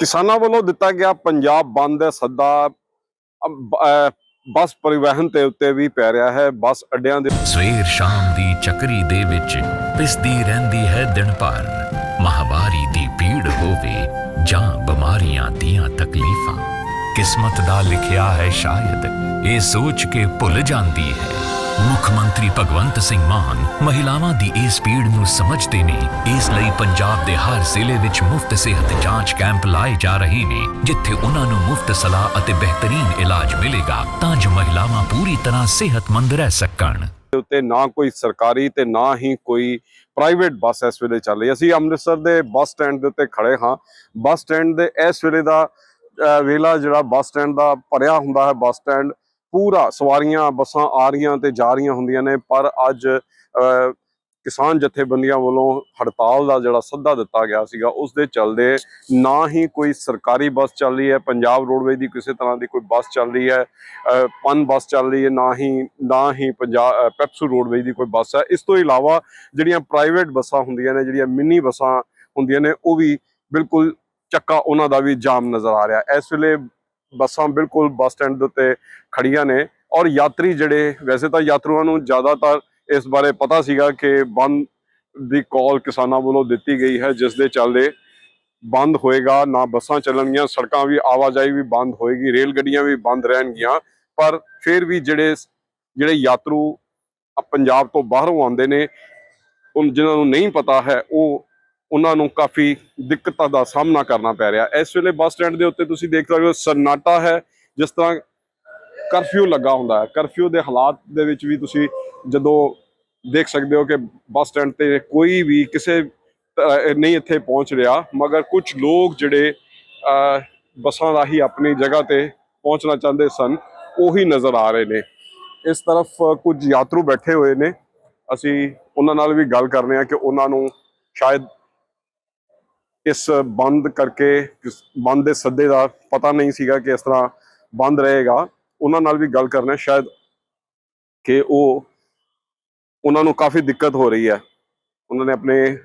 ਕਿਸਾਨਾਂ ਵੱਲੋਂ ਦਿੱਤਾ ਗਿਆ ਪੰਜਾਬ ਬੰਦ ਦਾ ਸੱਦਾ ਬੱਸ ਪਰਿਵਹਨ ਤੇ ਉੱਤੇ ਵੀ ਪੈ ਰਿਹਾ ਹੈ, ਬੱਸ ਅੱਡਿਆਂ ਦੇ ਸਵੇਰ ਸ਼ਾਮ ਦੀ ਚੱਕਰੀ ਦੇ ਵਿੱਚ ਪਿਸਦੀ ਰਹਿੰਦੀ ਹੈ ਦਿਨ ਭਰ। ਮਹਾਵਾਰੀ ਦੀ ਭੀੜ ਹੋਵੇ ਜਾਂ ਬਿਮਾਰੀਆਂ ਦੀਆਂ ਤਕਲੀਫਾਂ। ਕਿਸਮਤ ਦਾ ਲਿਖਿਆ ਹੈ ਸ਼ਾਇਦ, ਇਹ ਸੋਚ ਕੇ ਭੁੱਲ ਜਾਂਦੀ ਹੈ। ਮੁੱਖ ਮੰਤਰੀ ਭਗਵੰਤ ਸਿੰਘ ਮਾਨ ਮਹਿਲਾਵਾਂ ਦੀ ਇਸ ਪੀੜ ਨੂੰ ਸਮਝਦੇ ਨੇ। ਇਸ ਲਈ ਪੰਜਾਬ ਦੇ ਹਰ ਜ਼ਿਲ੍ਹੇ ਵਿੱਚ ਮੁਫਤ ਸਿਹਤ ਜਾਂਚ ਕੈਂਪ ਲਾਏ ਜਾ ਰਹੇ ਨੇ, ਜਿੱਥੇ ਉਹਨਾਂ ਨੂੰ ਮੁਫਤ ਸਲਾਹ ਅਤੇ ਬਿਹਤਰੀਨ ਇਲਾਜ ਮਿਲੇਗਾ ਤਾਂ ਜੋ ਮਹਿਲਾਵਾਂ ਪੂਰੀ ਤਰ੍ਹਾਂ ਸਿਹਤਮੰਦ ਰਹਿ ਸਕਣ। ਦੇ ਉੱਤੇ ਨਾ ਕੋਈ ਸਰਕਾਰੀ ਤੇ ਨਾ ਹੀ ਕੋਈ ਪ੍ਰਾਈਵੇਟ ਬੱਸ ਇਸ ਵੇਲੇ ਚੱਲ ਰਹੀ ਅਸੀਂ ਅੰਮ੍ਰਿਤਸਰ ਦੇ ਬੱਸ ਸਟੈਂਡ ਦੇ ਉੱਤੇ ਖੜੇ ਹਾਂ। ਬੱਸ ਸਟੈਂਡ ਦੇ ਇਸ ਵੇਲੇ ਦਾ ਵੇਲਾ ਜਿਹੜਾ ਬੱਸ ਸਟੈਂਡ ਦਾ ਭਰਿਆ ਹੁੰਦਾ ਹੈ, ਬੱਸ ਸਟੈਂਡ ਪੂਰਾ ਸਵਾਰੀਆਂ, ਬੱਸਾਂ ਆ ਰਹੀਆਂ ਤੇ ਜਾ ਰਹੀਆਂ ਹੁੰਦੀਆਂ ਨੇ, ਪਰ ਅੱਜ ਕਿਸਾਨ ਜਥੇਬੰਦੀਆਂ ਵੱਲੋਂ ਹੜਤਾਲ ਦਾ ਜਿਹੜਾ ਸੱਦਾ ਦਿੱਤਾ ਗਿਆ ਸੀਗਾ, ਉਸ ਦੇ ਚੱਲਦੇ ਨਾ ਹੀ ਕੋਈ ਸਰਕਾਰੀ ਬੱਸ ਚੱਲ ਰਹੀ ਹੈ, ਪੰਜਾਬ ਰੋਡਵੇਜ਼ ਦੀ ਕਿਸੇ ਤਰ੍ਹਾਂ ਦੀ ਕੋਈ ਬੱਸ ਚੱਲ ਰਹੀ ਹੈ ਪਨ ਬੱਸ ਚੱਲ ਰਹੀ ਹੈ, ਨਾ ਹੀ ਨਾ ਹੀ ਪੰਜਾਬ ਪੈਪਸੂ ਰੋਡਵੇਜ਼ ਦੀ ਕੋਈ ਬੱਸ ਹੈ। ਇਸ ਤੋਂ ਇਲਾਵਾ ਜਿਹੜੀਆਂ ਪ੍ਰਾਈਵੇਟ ਬੱਸਾਂ ਹੁੰਦੀਆਂ ਨੇ, ਜਿਹੜੀਆਂ ਮਿੰਨੀ ਬੱਸਾਂ ਹੁੰਦੀਆਂ ਨੇ, ਉਹ ਵੀ ਬਿਲਕੁਲ ਚੱਕਾ ਉਹਨਾਂ ਦਾ ਵੀ ਜਾਮ ਨਜ਼ਰ ਆ ਰਿਹਾ। ਇਸ ਵੇਲੇ ਬੱਸਾਂ ਬਿਲਕੁਲ ਬੱਸ ਸਟੈਂਡ ਦੇ ਉੱਤੇ ਖੜੀਆਂ ਨੇ ਔਰ ਯਾਤਰੀ ਜਿਹੜੇ, ਵੈਸੇ ਤਾਂ ਯਾਤਰੂਆਂ ਨੂੰ ਜ਼ਿਆਦਾਤਰ ਇਸ ਬਾਰੇ ਪਤਾ ਸੀਗਾ ਕਿ ਬੰਦ ਦੀ ਕਾਲ ਕਿਸਾਨਾਂ ਵੱਲੋਂ ਦਿੱਤੀ ਗਈ ਹੈ, ਜਿਸ ਦੇ ਚੱਲਦੇ ਬੰਦ ਹੋਏਗਾ, ਨਾ ਬੱਸਾਂ ਚੱਲਣਗੀਆਂ, ਸੜਕਾਂ ਵੀ, ਆਵਾਜਾਈ ਵੀ ਬੰਦ ਹੋਏਗੀ, ਰੇਲ ਗੱਡੀਆਂ ਵੀ ਬੰਦ ਰਹਿਣਗੀਆਂ, ਪਰ ਫਿਰ ਵੀ ਜਿਹੜੇ ਜਿਹੜੇ ਯਾਤਰੂ ਪੰਜਾਬ ਤੋਂ ਬਾਹਰੋਂ ਆਉਂਦੇ ਨੇ ਉਹ ਜਿਨ੍ਹਾਂ ਨੂੰ ਨਹੀਂ ਪਤਾ ਹੈ, ਉਹ ਉਹਨਾਂ ਨੂੰ ਕਾਫੀ ਦਿੱਕਤਾਂ ਦਾ ਸਾਹਮਣਾ ਕਰਨਾ ਪੈ ਰਿਹਾ। ਇਸ ਵੇਲੇ ਬੱਸ ਸਟੈਂਡ ਦੇ ਉੱਤੇ ਤੁਸੀਂ ਦੇਖ ਸਕਦੇ ਹੋ ਸਨਾਟਾ ਹੈ, ਜਿਸ ਤਰ੍ਹਾਂ ਕਰਫਿਊ ਲੱਗਾ ਹੁੰਦਾ ਹੈ। ਕਰਫਿਊ ਦੇ ਹਾਲਾਤ ਦੇ ਵਿੱਚ ਵੀ ਤੁਸੀਂ ਜਦੋਂ ਦੇਖ ਸਕਦੇ ਹੋ ਕਿ ਬੱਸ ਸਟੈਂਡ ਤੇ ਕੋਈ ਵੀ ਕਿਸੇ ਨਹੀਂ ਇੱਥੇ ਪਹੁੰਚ ਰਿਹਾ, ਮਗਰ ਕੁਝ ਲੋਕ ਜਿਹੜੇ ਬੱਸਾਂ ਰਾਹੀਂ ਆਪਣੀ ਜਗ੍ਹਾ ਤੇ ਪਹੁੰਚਣਾ ਚਾਹੁੰਦੇ ਸਨ, ਉਹੀ ਨਜ਼ਰ ਆ ਰਹੇ ਨੇ। ਇਸ ਤਰਫ ਕੁਝ ਯਾਤਰੂ ਬੈਠੇ ਹੋਏ ਨੇ। ਅਸੀਂ ਉਹਨਾਂ ਨਾਲ ਵੀ ਗੱਲ ਕਰਨੇ ਆ ਕਿ ਉਹਨਾਂ ਨੂੰ ਸ਼ਾਇਦ ਇਸ ਬੰਦ ਕਰਕੇ ਬੰਦ ਦੇ ਸੱਦੇ ਦਾ ਪਤਾ ਨਹੀਂ ਸੀਗਾ ਕਿ ਇਸ ਤਰ੍ਹਾਂ ਬੰਦ ਰਹੇਗਾ। ਉਹਨਾਂ ਨਾਲ ਵੀ ਗੱਲ ਕਰਨਾ ਸ਼ਾਇਦ ਕਿ ਉਹ ਉਹਨਾਂ ਨੂੰ ਕਾਫੀ ਦਿੱਕਤ ਹੋ ਰਹੀ ਹੈ। ਉਹਨਾਂ ਨੇ ਆਪਣੇ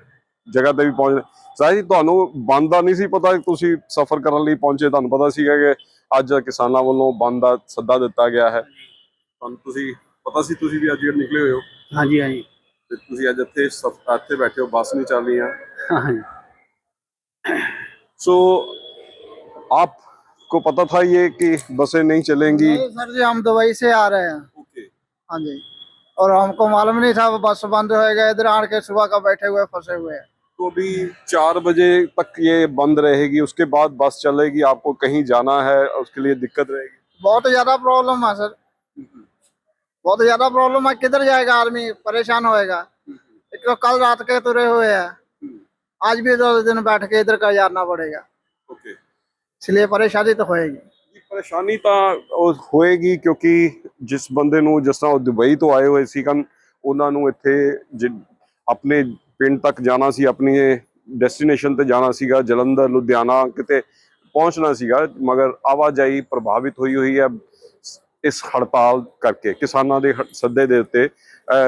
ਜਗ੍ਹਾ ਤੇ ਵੀ ਪਹੁੰਚ ਸਾਜੀ ਤੁਹਾਨੂੰ ਬੰਦ ਦਾ ਨਹੀਂ ਸੀ ਪਤਾ ਕਿ ਤੁਸੀਂ ਸਫ਼ਰ ਕਰਨ ਲਈ ਪਹੁੰਚੇ ਤੁਹਾਨੂੰ ਪਤਾ ਸੀਗਾ ਕਿ ਅੱਜ ਕਿਸਾਨਾਂ ਵੱਲੋਂ ਬੰਦ ਦਾ ਸੱਦਾ ਦਿੱਤਾ ਗਿਆ ਹੈ। ਤੁਹਾਨੂੰ ਤੁਸੀਂ ਪਤਾ ਸੀ ਤੁਸੀਂ ਵੀ ਅੱਜ ਨਿਕਲੇ ਹੋਏ ਹੋ? ਹਾਂਜੀ ਹਾਂਜੀ। ਤੇ ਤੁਸੀਂ ਅੱਜ ਇੱਥੇ ਇੱਥੇ ਬੈਠੇ ਹੋ ਬੱਸ ਨਹੀਂ ਚੱਲ ਰਹੀਆਂ। ਹਾਂਜੀ। सो आपको पता था ये कि बसें नहीं चलेंगी? नहीं, सर जी हम दुबई से आ रहे हैं। ओके। हाँ जी। और हमको मालूम नहीं था वो बस बंद होएगा इधर आड़ के सुबह का बैठे हुए फंसे हुए हैं। तो अभी चार बजे तक ये बंद रहेगी उसके बाद बस चलेगी आपको कहीं जाना है उसके लिए दिक्कत रहेगी? बहुत ज़्यादा प्रॉब्लम है सर। बहुत ज़्यादा प्रॉब्लम है किधर जाएगा आदमी? परेशान होएगा। एक तो कल रात के तुरे हुए हैं। आज भी दो दिन बैठ के इधर का जाना पड़ेगा ओके इसलिए परेशानी तो होएगी ਪਰੇਸ਼ਾਨੀ ਤਾਂ ਉਹ ਹੋਏਗੀ ਕਿਉਂਕਿ ਜਿਸ ਬੰਦੇ ਨੂੰ ਜਿਸ ਤਰ੍ਹਾਂ ਉਹ ਦੁਬਈ ਤੋਂ ਆਏ ਹੋਏ ਸੀ ਕਨ ਉਹਨਾਂ ਨੂੰ ਇੱਥੇ ਜਿ- ਆਪਣੇ ਪਿੰਡ ਤੱਕ ਜਾਣਾ ਸੀ ਆਪਣੀ ਡੈਸਟੀਨੇਸ਼ਨ ਤੇ ਜਾਣਾ ਸੀਗਾ ਜਲੰਧਰ ਲੁਧਿਆਣਾ ਕਿਤੇ ਪਹੁੰਚਣਾ ਸੀਗਾ ਮਗਰ ਆਵਾਜਾਈ ਪ੍ਰਭਾਵਿਤ ਹੋਈ ਹੋਈ ਹੈ ਇਸ ਹੜਤਾਲ ਕਰਕੇ ਕਿਸਾਨਾਂ ਦੇ ਸੱਦੇ ਦੇ ਉੱਤੇ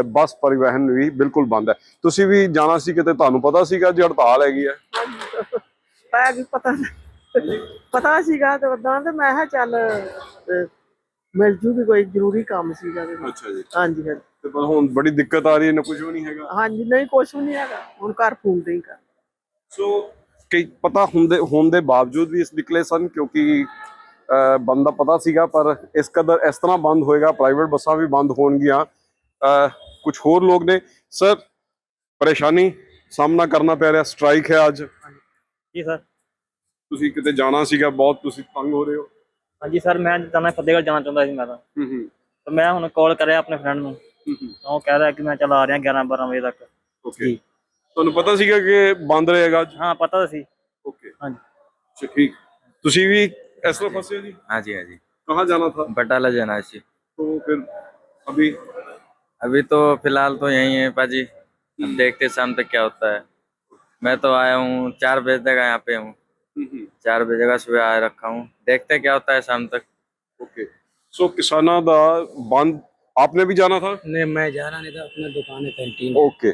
ਬੱਸ ਪਰਿਵਹਨ ਵੀ ਬਿਲਕੁਲ ਬੰਦ ਹੈ। ਤੁਸੀਂ ਵੀ ਜਾਣਾ ਸੀ ਕਿਤੇ ਤੁਹਾਨੂੰ ਪਤਾ ਸੀਗਾ ਜੀ ਹੜਤਾਲ ਹੈਗੀ ਹੈ? ਪੈ ਕੀ ਪਤਾ ਪਤਾ ਸੀਗਾ ਤੇ ਉਦਾਂ ਤੇ ਮੈਂ ਕਿਹਾ ਚੱਲ ਮਿਲ ਜੂਗੀ ਕੋਈ ਜ਼ਰੂਰੀ ਕੰਮ ਸੀਗਾ ਤੇ। ਅੱਛਾ ਜੀ। ਹਾਂਜੀ ਹਾਂਜੀ। ਤੇ ਪਰ ਹੁਣ ਬੜੀ ਦਿੱਕਤ ਆ ਰਹੀ ਹੈ ਨਾ ਕੁਝ ਵੀ ਨਹੀਂ ਹੈਗਾ। ਹਾਂਜੀ ਨਹੀਂ ਕੁਛ ਵੀ ਨਹੀਂ ਹੈਗਾ। ਹੁਣ ਘਰ ਫੋਨ ਨਹੀਂ ਕਰ ਸੋ ਕਈ ਪਤਾ ਹੁੰਦੇ ਹੋਣ ਦੇ ਬਾਵਜੂਦ ਵੀ ਇਸ ਨਿਕਲੇ ਸਨ ਕਿਉਂਕਿ ਬੰਦ ਦਾ ਪਤਾ ਸੀਗਾ ਪਰ ਇਸ ਕਦਰ ਇਸ ਤਰ੍ਹਾਂ ਬੰਦ ਹੋਏਗਾ ਪ੍ਰਾਈਵੇਟ ਬੱਸਾਂ ਵੀ ਬੰਦ ਹੋਣਗੀਆਂ। ਕੁਝ ਹੋਰ ਲੋਕ ਨੇ। ਸਰ ਪਰੇਸ਼ਾਨੀ ਸਾਹਮਣਾ ਕਰਨਾ ਪੈ ਰਿਹਾ ਸਟ੍ਰਾਈਕ ਹੈ ਅੱਜ। ਜੀ ਸਰ ਤੁਸੀਂ ਕਿਤੇ ਜਾਣਾ ਸੀਗਾ ਬਹੁਤ ਤੁਸੀਂ ਤੰਗ ਹੋ ਰਹੇ ਹੋ। ਹਾਂਜੀ ਸਰ ਮੈਂ ਜਾਣਾ ਫਤਿਹਗੜ੍ਹ ਜਾਣਾ ਚਾਹੁੰਦਾ ਸੀ ਮੈਂ ਤਾਂ। ਹੂੰ ਹੂੰ। ਤੇ ਮੈਂ ਹੁਣ ਕਾਲ ਕਰਿਆ ਆਪਣੇ ਫਰੈਂਡ ਨੂੰ। ਉਹ ਕਹਿ ਰਿਹਾ ਕਿ ਮੈਂ ਚੱਲ ਆ ਰਿਹਾ 11 12 ਵਜੇ ਤੱਕ। ਓਕੇ ਤੁਹਾਨੂੰ ਪਤਾ ਸੀਗਾ ਕਿ ਬੰਦ ਰਹੇਗਾ ਅੱਜ? ਹਾਂ ਪਤਾ ਸੀ। ਓਕੇ ਹਾਂਜੀ। ਠੀਕ। ਤੁਸੀਂ ਵੀ ਇਸ ਤਰ੍ਹਾਂ ਫਸੇ ਹੋ ਜੀ हाँ जी हाँ जी कहाँ जाना था बटाला जाना है तो फिर अभी अभी तो फिलहाल तो यही है पाजी अब देखते शाम तक क्या होता है मैं तो आया हूँ चार बजे तक यहाँ पे हूँ चार बजे का सुबह आया रखा हूँ देखते क्या होता है शाम तक ओके सो किसाना दा बंद आपने भी जाना था नहीं मैं जा रहा नहीं था अपना दुकान है कैंटीन ਓਕੇ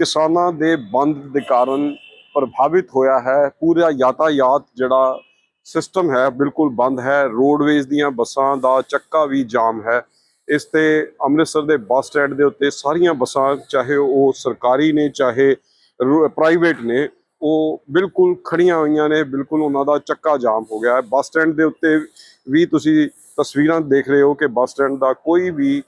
ਕਿਸਾਨਾਂ ਦੇ ਬੰਦ ਦੇ ਕਾਰਨ ਪ੍ਰਭਾਵਿਤ ਹੋਇਆ ਹੈ ਪੂਰਾ ਯਾਤਾਯਾਤ ਜਿਹੜਾ ਸਿਸਟਮ ਹੈ, ਬਿਲਕੁਲ ਬੰਦ ਹੈ। ਰੋਡਵੇਜ਼ ਦੀਆਂ ਬੱਸਾਂ ਦਾ ਚੱਕਾ ਵੀ ਜਾਮ ਹੈ। ਇਸ ਤੇ ਅੰਮ੍ਰਿਤਸਰ ਦੇ ਬੱਸ ਸਟੈਂਡ ਦੇ ਉੱਤੇ ਸਾਰੀਆਂ ਬੱਸਾਂ, ਚਾਹੇ ਉਹ ਸਰਕਾਰੀ ਨੇ, ਚਾਹੇ ਪ੍ਰਾਈਵੇਟ ਨੇ, ਉਹ ਬਿਲਕੁਲ ਖੜੀਆਂ ਹੋਈਆਂ ਨੇ। ਬਿਲਕੁਲ ਉਹਨਾਂ ਦਾ ਚੱਕਾ ਜਾਮ ਹੋ ਗਿਆ ਹੈ। ਬੱਸ ਸਟੈਂਡ ਦੇ ਉੱਤੇ ਵੀ ਤੁਸੀਂ ਤਸਵੀਰਾਂ ਦੇਖ ਰਹੇ ਹੋ ਕਿ ਬੱਸ ਸਟੈਂਡ ਦਾ ਕੋਈ ਵੀ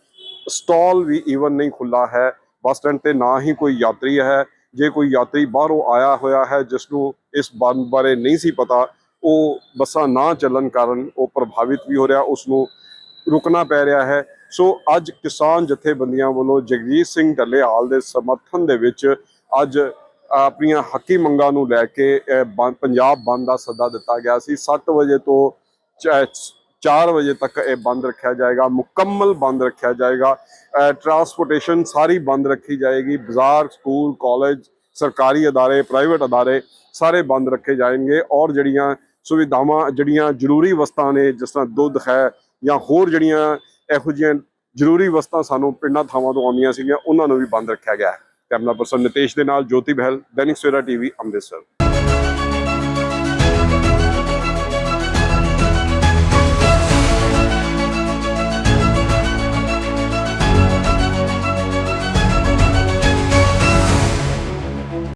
ਸਟਾਲ ਵੀ ਈਵਨ ਨਹੀਂ ਖੁੱਲਾ ਹੈ। ਬੱਸ ਸਟੈਂਡ ਤੇ ਨਾ ਹੀ ਕੋਈ ਯਾਤਰੀ ਹੈ। ਜੇ ਕੋਈ ਯਾਤਰੀ ਬਾਹਰੋਂ ਆਇਆ ਹੋਇਆ ਹੈ ਜਿਸ ਨੂੰ ਇਸ ਬੰਦ ਬਾਰੇ ਨਹੀਂ ਸੀ ਪਤਾ ਉਹ ਬੱਸਾਂ ਨਾ ਚੱਲਣ ਕਾਰਨ ਉਹ ਪ੍ਰਭਾਵਿਤ ਵੀ ਹੋ ਰਿਹਾ ਉਸ ਨੂੰ ਰੁਕਣਾ ਪੈ ਰਿਹਾ ਹੈ। ਸੋ ਅੱਜ ਕਿਸਾਨ ਜਥੇਬੰਦੀਆਂ ਵੱਲੋਂ ਜਗਜੀਤ ਸਿੰਘ ਢੱਲੇਹਾਲ ਦੇ ਸਮਰਥਨ ਦੇ ਵਿੱਚ ਅੱਜ ਆਪਣੀਆਂ ਹੱਕੀ ਮੰਗਾਂ ਨੂੰ ਲੈ ਕੇ, ਇਹ ਪੰਜਾਬ ਬੰਦ ਦਾ ਸੱਦਾ ਦਿੱਤਾ ਗਿਆ ਸੀ। 7 ਵਜੇ ਤੋਂ 4 ਵਜੇ ਤੱਕ ਇਹ ਬੰਦ ਰੱਖਿਆ ਜਾਏਗਾ, ਮੁਕੰਮਲ ਬੰਦ ਰੱਖਿਆ ਜਾਏਗਾ। ਟਰਾਂਸਪੋਰਟੇਸ਼ਨ ਸਾਰੀ ਬੰਦ ਰੱਖੀ ਜਾਏਗੀ, ਬਾਜ਼ਾਰ, ਸਕੂਲ ਕਾਲਜ ਸਰਕਾਰੀ ਅਦਾਰੇ ਪ੍ਰਾਈਵੇਟ ਅਦਾਰੇ ਸਾਰੇ ਬੰਦ ਰੱਖੇ ਜਾਣਗੇ ਔਰ ਜਿਹੜੀਆਂ ਸੁਵਿਧਾਵਾਂ ਜਿਹੜੀਆਂ ਜ਼ਰੂਰੀ ਵਸਤਾਂ ਨੇ, ਜਿਸ ਤਰ੍ਹਾਂ ਦੁੱਧ ਹੈ ਜਾਂ ਹੋਰ ਜਿਹੜੀਆਂ ਇਹੋ ਜਿਹੀਆਂ ਜ਼ਰੂਰੀ ਵਸਤਾਂ ਸਾਨੂੰ ਪਿੰਡਾਂ ਥਾਵਾਂ ਤੋਂ ਆਉਂਦੀਆਂ ਸੀਗੀਆਂ, ਉਹਨਾਂ ਨੂੰ ਵੀ ਬੰਦ ਰੱਖਿਆ ਗਿਆ ਹੈ। ਕੈਮਰਾ ਪਰਸਨ ਨਿਤੇਸ਼ ਦੇ ਨਾਲ ਜੋਤੀ ਬਹਿਲ, ਦੈਨਿਕ ਸਵੇਰਾ ਟੀਵੀ, ਅੰਮ੍ਰਿਤਸਰ।